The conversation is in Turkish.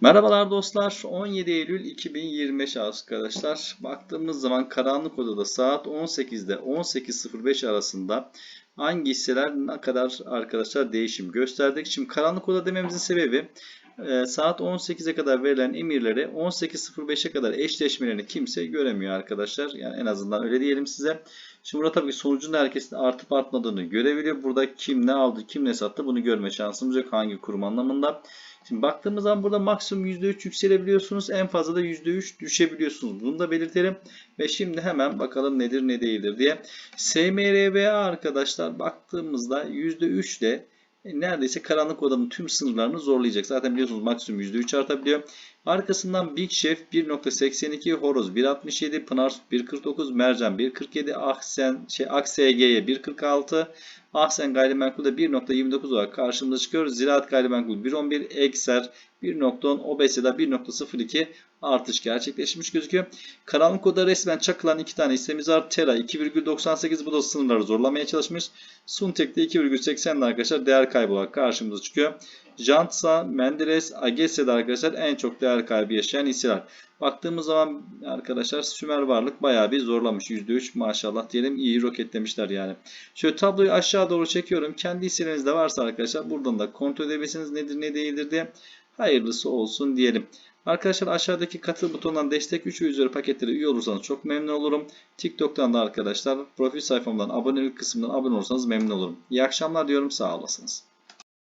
Merhabalar dostlar. 17 Eylül 2025 arkadaşlar. Baktığımız zaman karanlık odada saat 18'de 18.05 arasında hangi hisseler ne kadar arkadaşlar değişim gösterdik. Şimdi karanlık oda dememizin sebebi saat 18'e kadar verilen emirleri 18.05'e kadar eşleşmelerini kimse göremiyor arkadaşlar. Yani en azından öyle diyelim size. Şimdi burada tabii sonucun herkesin artıp artmadığını görebiliyor. Burada kim ne aldı, kim ne sattı bunu görme şansımız yok. Hangi kurum anlamında. Şimdi baktığımız zaman burada maksimum %3 yükselebiliyorsunuz. En fazla da %3 düşebiliyorsunuz. Bunu da belirtelim. Ve şimdi hemen bakalım nedir ne değildir diye. SMRBA arkadaşlar baktığımızda %3 de neredeyse karanlık odanın tüm sınırlarını zorlayacak. Zaten biliyorsunuz maksimum %3 artabiliyor. Arkasından Big Chef 1.82, Horoz 1.67, Pınar 1.49, Mercan 1.47, Aksen şey AKSG'ye 1.46, Ahsen Gayrimenkul'de 1.29 olarak karşımıza çıkıyor. Ziraat Gayrimenkul 1.11, Ekser 1.10, OBS'de 1.02 artış gerçekleşmiş gözüküyor. Karanlık oda resmen çakılan iki tane hissemiz var. Tera 2,98 bu da sınırları zorlamaya çalışmış. Suntek'te 2,80 arkadaşlar değer kaybı olarak karşımıza çıkıyor. Jantsa, Menderes, Agese'de arkadaşlar en çok değer kaybı yaşayan hisseler. Baktığımız zaman arkadaşlar Sümer Varlık bayağı bir zorlamış. %3 maşallah diyelim iyi roketlemişler yani. Şöyle tabloyu aşağı doğru çekiyorum. Kendi hisselerinizde varsa arkadaşlar buradan da kontrol edebilirsiniz nedir ne değildir diye. Hayırlısı olsun diyelim. Arkadaşlar aşağıdaki katıl butonundan destek 3 üzeri paketlere üye olursanız çok memnun olurum. TikTok'tan da arkadaşlar profil sayfamdan abonelik kısmından abone olursanız memnun olurum. İyi akşamlar diyorum sağ olasınız.